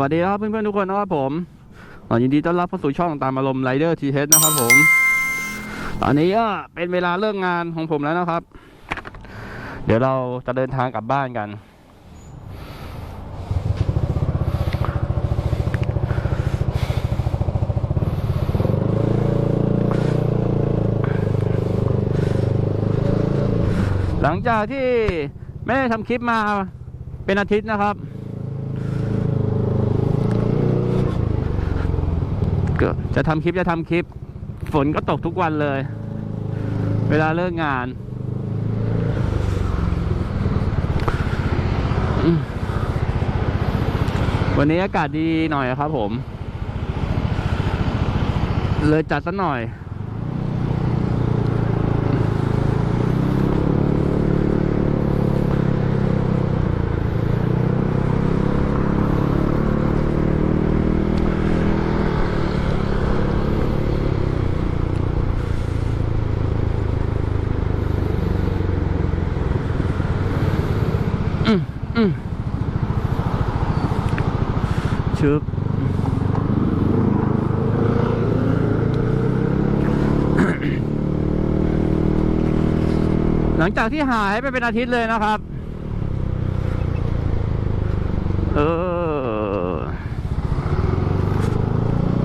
วัสดีครับเพื่อนๆทุกคนนะครับผมยินดีต้อนรับเข้าสู่ช่องตามอารมณ์ไรเดอร์ทีเนะครับผม ตอนนี้ก็เป็นเวลาเลิกงานของผมแล้วนะครับ เดี๋ยวเราจะเดินทางกลับบ้านกัน หลังจากที่ไม่ได้ทำคลิปมาเป็นอาทิตย์นะครับ ก็จะทำคลิปจะทำคลิป ฝนก็ตกทุกวันเลย เวลาเลิกงานวันนี้อากาศดีหน่อยครับผม เลยจัดซะหน่อย หลังจากที่หายไปเป็นอาทิตย์เลยนะครับ เออ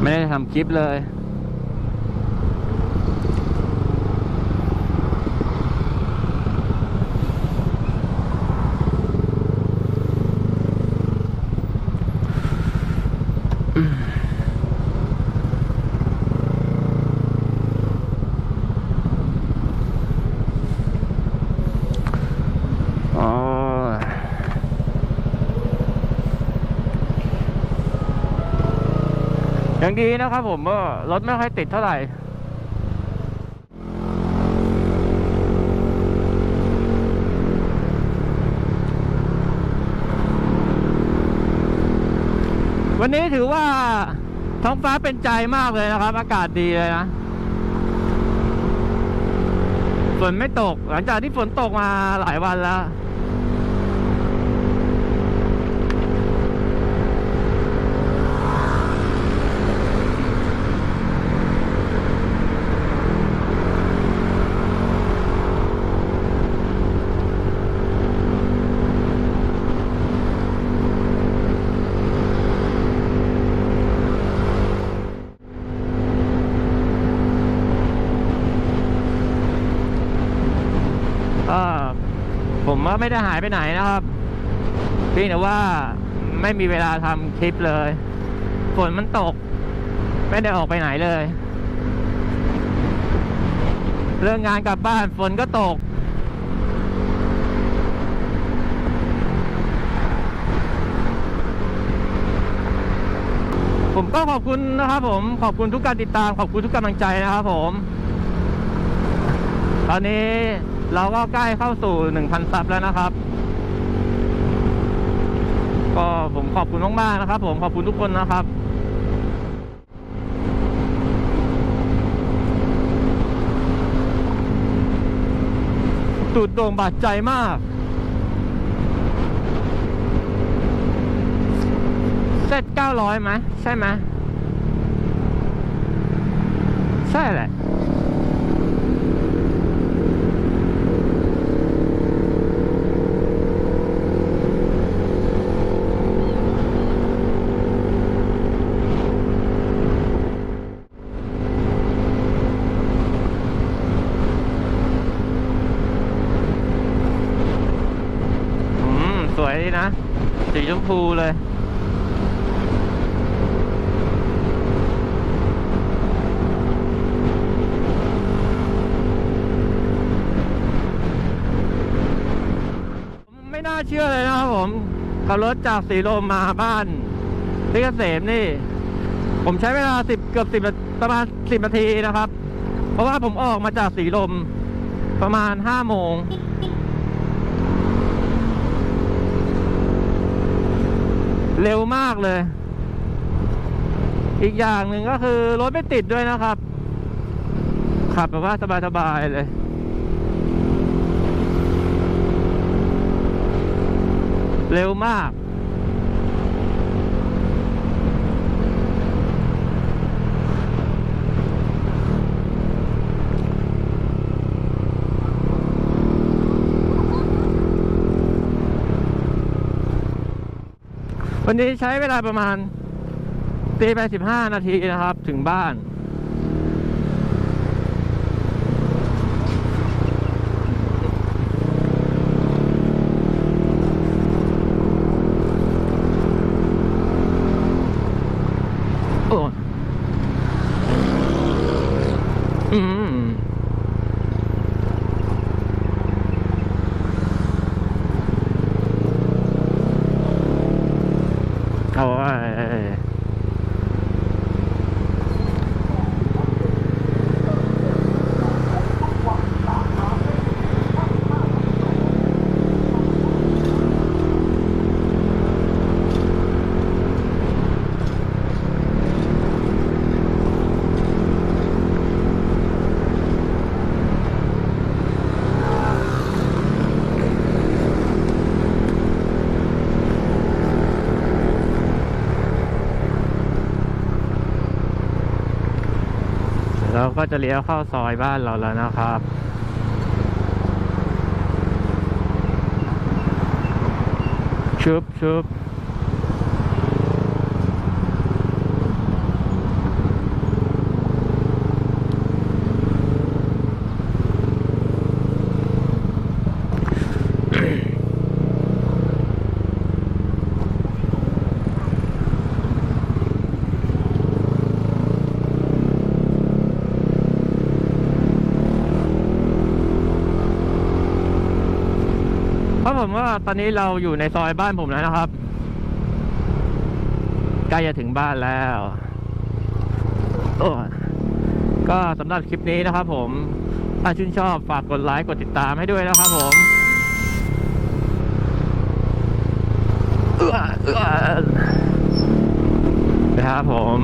ไม่ได้ทำคลิปเลย อ๋อ ยังดีนะครับผมว่ารถไม่ค่อยติดเท่าไหร่วันนี้ถือว่าท้องฟ้าเป็นใจมากเลยนะครับ อากาศดีเลยนะฝนไม่ตก หลังจากที่ฝนตกมาหลายวันแล้ว ก็ผม ว่าไม่ได้หายไปไหนนะครับเพียงแต่ว่าไม่มีเวลาทำคลิปเลยฝนมันตก ไม่ได้ออกไปไหนเลย เรื่องงานกลับบ้านฝนก็ตก ผมก็ขอบคุณนะครับผมขอบคุณทุกการติดตามขอบคุณทุกกำลังใจนะครับผม ตอนนี้ เราก็ใกล้เข้าสู่ 1,000 ซับแล้วนะครับ ก็ผมขอบคุณมากๆนะครับ ผมขอบคุณทุกคนนะครับตูดโด่งบาดใจมาก เซต900ไหมใช่ไหมใช่แหละ อืม สวยดีนะ สีชมพูเลยไม่น่าเชื่อเลยนะครับผมขับรถจากสีลมมาบ้านนิเกษมนี่ ผมใช้เวลาสิบเกือบสิบประมาณสิบนาทีนะครับ เพราะว่าผมออกมาจากสีลมประมาณห้าโมง เร็วมากเลย อีกอย่างหนึ่งก็คือรถไม่ติดด้วยนะครับ ขับแบบว่าสบายๆเลยเร็วมาก วันนี้ใช้เวลาประมาณตีไปสิบห้านาทีนะครับ ถึงบ้าน โอ้อืม เอาไก็จะเลี้ยวเข้าซอยบ้านเราแล้วนะครับ ชุบชุบ ผมว่าตอนนี้เราอยู่ในซอยบ้านผมแล้วนะครับ ใกล้จะถึงบ้านแล้วโอ้ก็สำหรับคลิปนี้นะครับผม ถ้าชื่นชอบฝากกดไลค์กดติดตามให้ด้วยนะครับผมเอื้อเอื้อนะครับผม